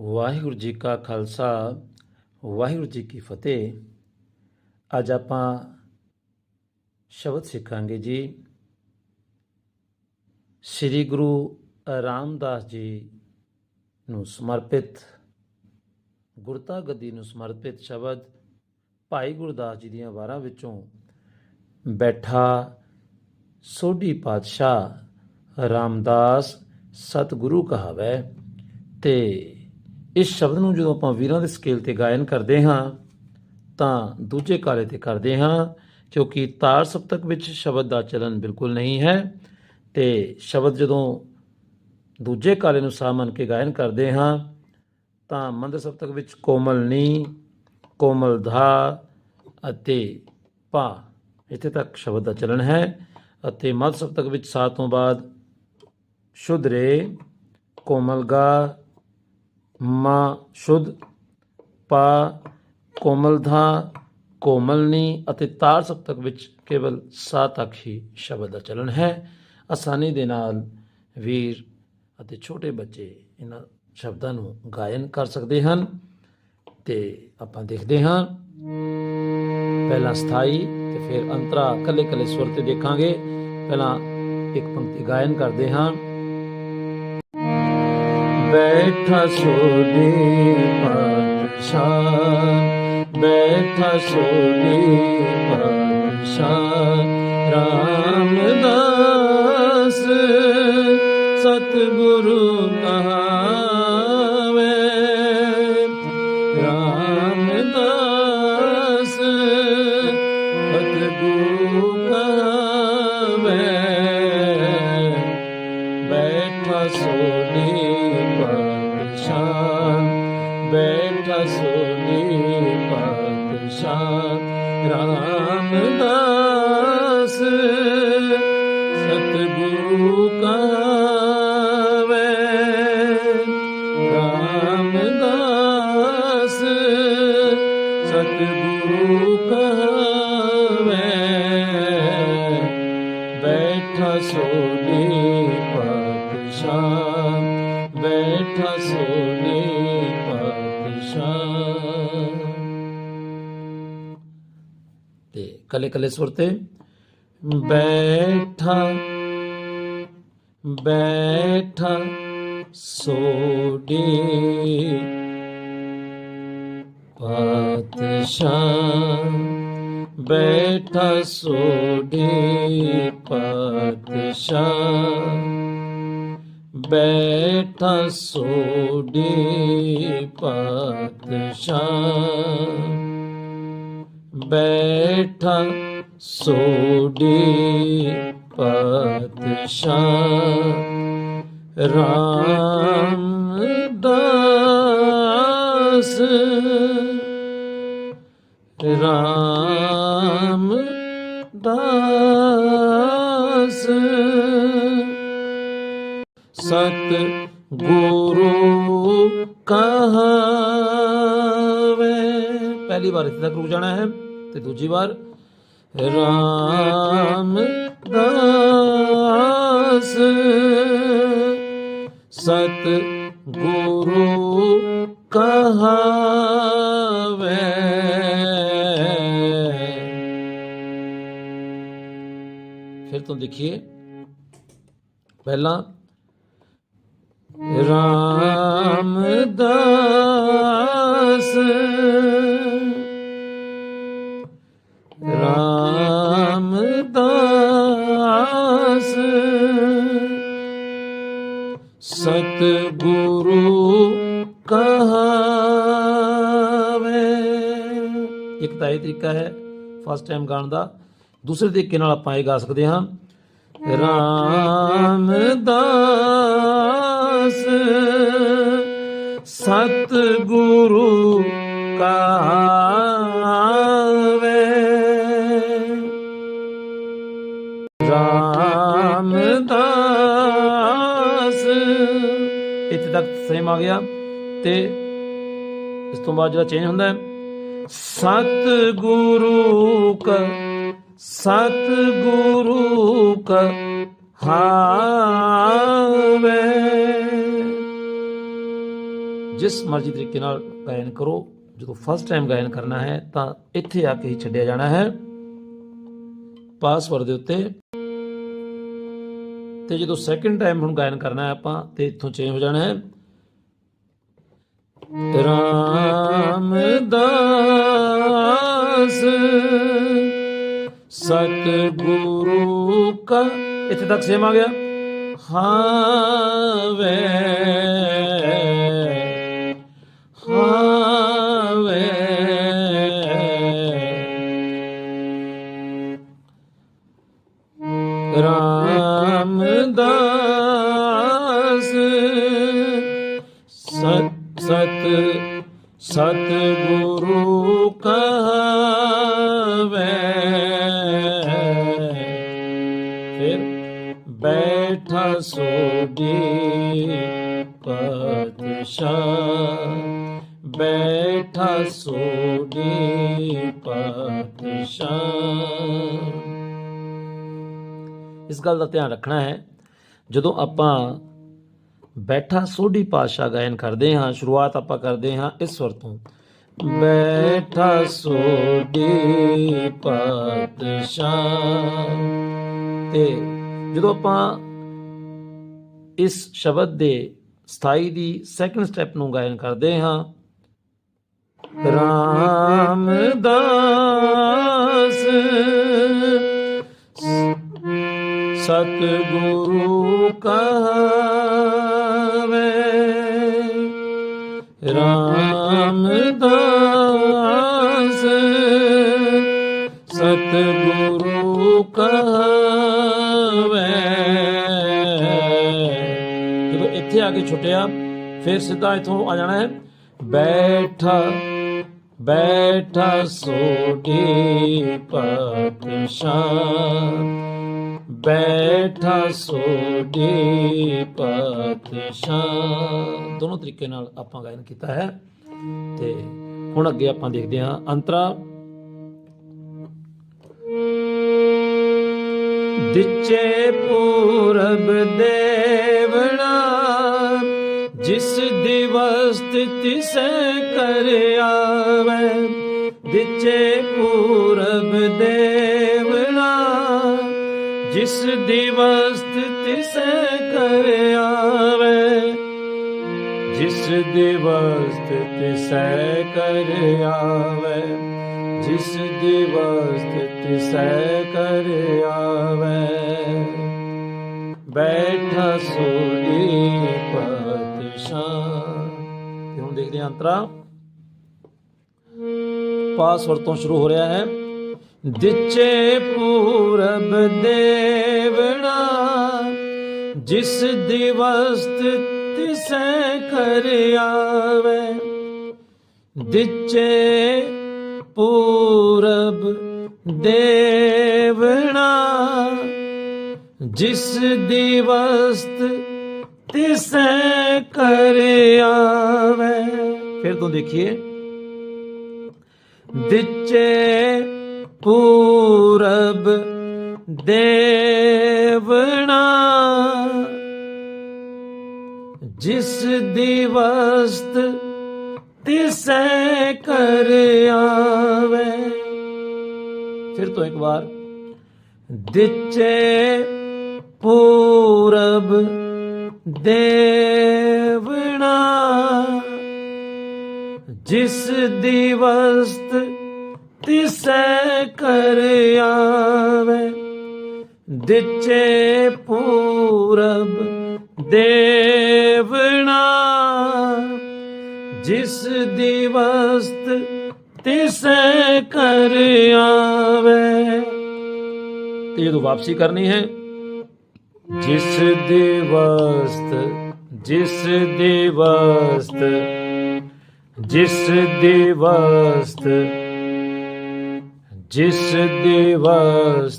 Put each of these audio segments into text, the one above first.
ਵਾਹਿਗੁਰੂ ਜੀ ਕਾ ਖਾਲਸਾ, ਵਾਹਿਗੁਰੂ ਜੀ ਕੀ ਫਤਿਹ। ਅੱਜ ਆਪਾਂ ਸ਼ਬਦ ਸਿੱਖਾਂਗੇ ਜੀ। ਸ੍ਰੀ ਗੁਰੂ ਰਾਮਦਾਸ ਜੀ ਨੂੰ ਸਮਰਪਿਤ ਗੁਰਤਾ ਗੱਦੀ ਨੂੰ ਸਮਰਪਿਤ ਸ਼ਬਦ ਭਾਈ ਗੁਰਦਾਸ ਜੀ ਦੀਆਂ ਵਾਰਾਂ ਵਿੱਚੋਂ ਬੈਠਾ ਸੋਢੀ ਪਾਤਸ਼ਾਹ ਰਾਮਦਾਸ ਸਤਿਗੁਰੂ ਕਹਾਵੈ ਤੇ ਇਸ ਸ਼ਬਦ ਨੂੰ ਜਦੋਂ ਆਪਾਂ ਵੀਰਾਂ ਦੇ ਸਕੇਲ ਤੇ ਗਾਇਨ ਕਰਦੇ ਹਾਂ, ਤਾਂ ਦੂਜੇ ਕਾਲੇ ਤੇ ਕਰਦੇ ਹਾਂ, ਕਿਉਂਕਿ ਤਾਰ ਸਪਤਕ ਵਿੱਚ ਸ਼ਬਦ ਦਾ ਚਲਨ ਬਿਲਕੁਲ ਨਹੀਂ ਹੈ ਤੇ ਸ਼ਬਦ ਜਦੋਂ ਦੂਜੇ ਕਾਲੇ ਨੂੰ ਸਾਹ ਮੰਨ ਕੇ ਗਾਇਨ ਕਰਦੇ ਹਾਂ, ਤਾਂ ਮੰਦ ਸਪਤਕ ਵਿੱਚ ਕੋਮਲ ਨੀ ਕੋਮਲ ਧਾ ਅਤੇ ਪਾ ਇੱਥੇ ਤੱਕ ਸ਼ਬਦ ਦਾ ਚਲਨ ਹੈ ਅਤੇ ਮੱਧ ਸਪਤਕ ਵਿੱਚ ਸਾ ਤੋਂ ਬਾਅਦ ਸ਼ੁੱਧ ਰੇ, ਕੋਮਲ ਗਾ ਮਾ ਸ਼ੁੱਧ, ਪਾ ਕੋਮਲਧਾ ਕੋਮਲਨੀ ਅਤੇ ਤਾਰ ਸਪਤਕ ਵਿੱਚ ਕੇਵਲ ਸਾ ਤੱਕ ਹੀ ਸ਼ਬਦ ਦਾ ਚਲਨ ਹੈ। ਆਸਾਨੀ ਦੇ ਨਾਲ ਵੀਰ ਅਤੇ ਛੋਟੇ ਬੱਚੇ ਇਹਨਾਂ ਸ਼ਬਦਾਂ ਨੂੰ ਗਾਇਨ ਕਰ ਸਕਦੇ ਹਨ ਤੇ ਆਪਾਂ ਦੇਖਦੇ ਹਾਂ। ਪਹਿਲਾਂ ਸਥਾਈ ਤੇ ਫਿਰ ਅੰਤਰਾ ਕੱਲੇ ਕੱਲੇ ਸੁਰ ਤੇ ਦੇਖਾਂਗੇ। ਪਹਿਲਾਂ ਇੱਕ ਪੰਕਤੀ ਗਾਇਨ ਕਰਦੇ ਹਾਂ। ਬੈਠਾ ਸੋਢੀ ਪਾਤਸ਼ਾਹ ਬੈਠਾ ਸੋਢੀ ਪਾਤਸ਼ਾਹ ਰਾਮਦਾਸ ਸਤਿਗੁਰੂ ਕਹਾਵੇ। ਰਾਮਦਾਸ ਸਤਿਗੁਰੂ ਕਹਾਵੇ। ਬੈਠਾ ਸੋਢੀ ਬੈਠਾ ਸੋਢੀ ਰਾਮਦਾਸ ਸਤਿਗੁਰੂ ਕਹਾਵੇ ਰਾਮਦਾਸ ਸਤਿਗੁਰੂ ਕਹਾਵੇ ਬੈਠਾ ਸੋਢੀ ਪਾਤਸ਼ਾਹ ਬੈਠਾ ਸੋਢੀ ਤੇ ਕੱਲੇ ਕੱਲੇ ਸੁਰ ਤੇ ਬੈਠਾ ਬੈਠਾ ਸੋਢੀ ਪਾਤਸ਼ਾਹ ਬੈਠਾ ਸੋਢੀ ਪਾਤਸ਼ਾਹ ਬੈਠਾ ਸੋਡੀ ਪਾਤਸ਼ਾਹ, ਰਾਮ ਸੋਢੀ ਰਾਮ ਰਾਮਦਾਸ ਰਾਮਦਾਸ ਸਤ ਗੁਰੂ ਕਹਾਵੇ। ਪਹਿਲੀ ਵਾਰ ਇੱਥੇ ਤੱਕ ਰੁਕ ਜਾਣਾ ਹੈ। ਤੇ ਦੂਜੀ ਵਾਰ ਰਾਮਦਾਸ ਸਤ ਗੁਰੂ ਕਹਾਵੇ। ਫਿਰ ਤੋਂ ਦੇਖੀਏ। ਪਹਿਲਾ ਰਾਮਦਾਸ ਰਾਮਦਾਸ ਸਤ ਗੁਰੂ ਕਹਾਵੇ। ਇੱਕ ਤਾਂ ਇਹ ਤਰੀਕਾ ਹੈ ਫਸਟ ਟਾਈਮ ਗਾਣ ਦਾ। ਦੂਸਰੇ ਤਰੀਕੇ ਨਾਲ ਆਪਾਂ ਇਹ ਗਾ ਸਕਦੇ ਹਾਂ। ਰਾਮਦਾਸ ਸਤ ਗੁਰੂ ਕਾਵੇ ਇੱਥੇ ਆ ਗਿਆ ਤੇ ਇਸ ਤੋਂ ਬਾਅਦ ਜਿਹੜਾ ਚੇਂਜ ਹੁੰਦਾ ਹੈ ਸਤ ਗੁਰੂ ਕ ਸਤ ਗੁਰੂ ਕ ਹਾਵੇ। ਜਿਸ ਮਰਜ਼ੀ ਤਰੀਕੇ ਨਾਲ ਗਾਇਨ ਕਰੋ, ਜਦੋਂ ਫਸਟ ਟਾਈਮ ਗਾਇਨ ਕਰਨਾ ਹੈ, ਤਾਂ ਇੱਥੇ ਆ ਕੇ ਹੀ ਛੱਡਿਆ ਜਾਣਾ ਹੈ। ਪਾਸਵਰਡ ਦੇ ਉੱਤੇ। ਤੇ ਜਦੋਂ ਸੈਕਿੰਡ ਟਾਈਮ ਹੁਣ ਗਾਇਨ ਕਰਨਾ ਹੈ ਆਪਾਂ, ਤੇ ਇੱਥੋਂ ਚੇਂਜ ਹੋ ਜਾਣਾ ਹੈ। ਰਾਮਦਾਸ। ਸਤਿਗੁਰੂ ਕਾ ਇੱਥੇ ਤੱਕ ਸੇਮ ਆ ਗਿਆ? ਹਾਵੇ। ਬੈਠਾ ਪਾਤਸ਼ਾਹ, ਬੈਠਾ ਸੋਡੀ ਪਾਤਸ਼ਾਹ। ਇਸ ਗੱਲ ਦਾ ਧਿਆਨ ਰੱਖਣਾ ਹੈ, ਜਦੋਂ ਆਪਾਂ ਬੈਠਾ ਸੋਢੀ ਪਾਸ਼ਾ ਗਾਇਨ ਕਰਦੇ ਹਾਂ, ਸ਼ੁਰੂਆਤ ਆਪਾਂ ਕਰਦੇ ਹਾਂ ਇਸ ਸਵਰ ਤੋਂ। ਬੈਠਾ ਸੋਢੀ ਪਾਤਸ਼ਾਹ। ਤੇ ਜਦੋਂ ਆਪਾਂ ਇਸ ਸ਼ਬਦ ਦੇ ਸਥਾਈ ਦੀ ਸੈਕੰਡ ਸਟੈਪ ਨੂੰ ਗਾਇਨ ਕਰਦੇ ਹਾਂ। ਰਾਮਦਾਸ ਸਤਿਗੁਰੂ ਕਹਾਵੇ ਰਾਮਦਾਸ ਛੁੱਟਿਆ, ਫਿਰ ਸਿੱਧਾ ਇਥੋਂ ਆ ਜਾਣਾ ਹੈ। ਬੈਠਾ ਬੈਠਾ ਸੋਢੀ ਪਾਤਸ਼ਾਹ ਬੈਠਾ ਸੋਢੀ ਪਾਤਸ਼ਾਹ ਦੋਨੋਂ ਤਰੀਕੇ ਨਾਲ ਆਪਾਂ ਗਾਇਨ ਕੀਤਾ ਹੈ। ਤੇ ਹੁਣ ਅੱਗੇ ਆਪਾਂ ਦੇਖਦੇ ਹਾਂ ਅੰਤਰਾ। ਦਿੱਚੇ ਪੂਰਬ ਦੇਵਣਾ ਜਿਸ ਦਿਵਸ ਤਿਸੈ ਕਰ ਆਵੇ ਪੂਰਬ ਦੇਵਣਾ ਜਿਸ ਦਿਵਸ ਤਿਸੈ ਕਰ ਜਿਸ ਦਿਵਸ ਤਿਸੈ ਕਰ ਆਵੇ, ਜਿਸ ਦਿਵਸ ਤਿਸੈ ਕਰ ਬੈਠਾ ਸੋਈ ਪਾਤਸ਼ਾਹ ਤੇ ਹੁਣ ਦੇਖਦੇ ਹਾਂ ਅੰਤਰਾ। ਪਾਸਵਰਡ ਤੋਂ ਸ਼ੁਰੂ ਹੋ ਰਿਹਾ ਹੈ। ਦਿੱਚੇ ਪੂਰਬ ਦੇਵਣਾ, ਜਿਸ ਦਿਵਸ ਤਿਸੈ ਕਰ ਆਵੇ। ਪੂਰਬ ਦੇਵਣਾ, ਜਿਸ ਦਿਵਸਤ ਤਿਸੈ ਕਰਿਆ ਆਵੇ। ਫਿਰ ਤੋਂ ਦੇਖੀਏ। ਦਿੱਚੇ ਪੂਰਬ ਦੇਵਣਾ, ਜਿਸ ਦਿਵਸ ਤਿਸੈ ਕਰ ਆਵੇ। ਫਿਰ ਤੋਂ ਇੱਕ ਵਾਰ। ਦਿੱਚੇ ਪੂਰਬ ਦੇਵਣਾ, ਜਿਸ ਦਿਵਸ ਤਿਸੈ ਕਰ ਆਵੇ, ਦਿੱਚੇ ਪੂਰਬ ਦੇਵਣਾ, ਜਿਸ ਦਿਵਸ ਤਿਸੈ ਕਰ ਆਵੇ। ਤੇ ਜਦੋਂ ਵਾਪਸੀ ਕਰਨੀ ਹੈ ਜਿਸ ਦਿਵਸ ਜਿਸ ਦਿਵਸ ਜਿਸ ਦਿਵਸ ਜਿਸ ਦਿਵਸ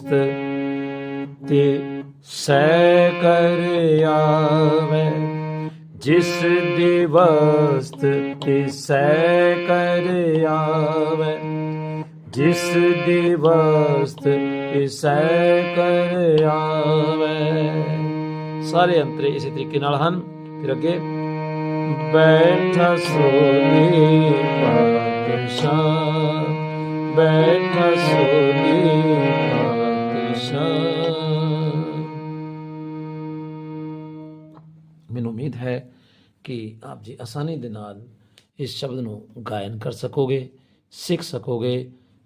ਤੇ ਸੈ ਕਰ ਆਵੇ। ਜਿਸ ਦਿਵਸ ਤੇ ਸੈ ਕਰ ਆਵੇ। ਜਿਸ ਦਿਵਸ ਤੇ ਕਰ ਆਵੇ। ਸਾਰੇ ਅੰਤਰੇ ਇਸੇ ਤਰੀਕੇ ਨਾਲ ਹਨ। ਫਿਰ ਅੱਗੇ, ਬੈਠਾ ਸੋਨੀ ਪਾਤਸ਼ਾਹ ਬੈਠਾ ਸੋਨੀ ਪਾਤਸ਼ਾਹ ਮੈਨੂੰ ਉਮੀਦ ਹੈ ਕਿ ਆਪ ਜੀ ਆਸਾਨੀ ਦੇ ਨਾਲ ਇਸ ਸ਼ਬਦ ਨੂੰ ਗਾਇਨ ਕਰ ਸਕੋਗੇ, ਸਿੱਖ ਸਕੋਗੇ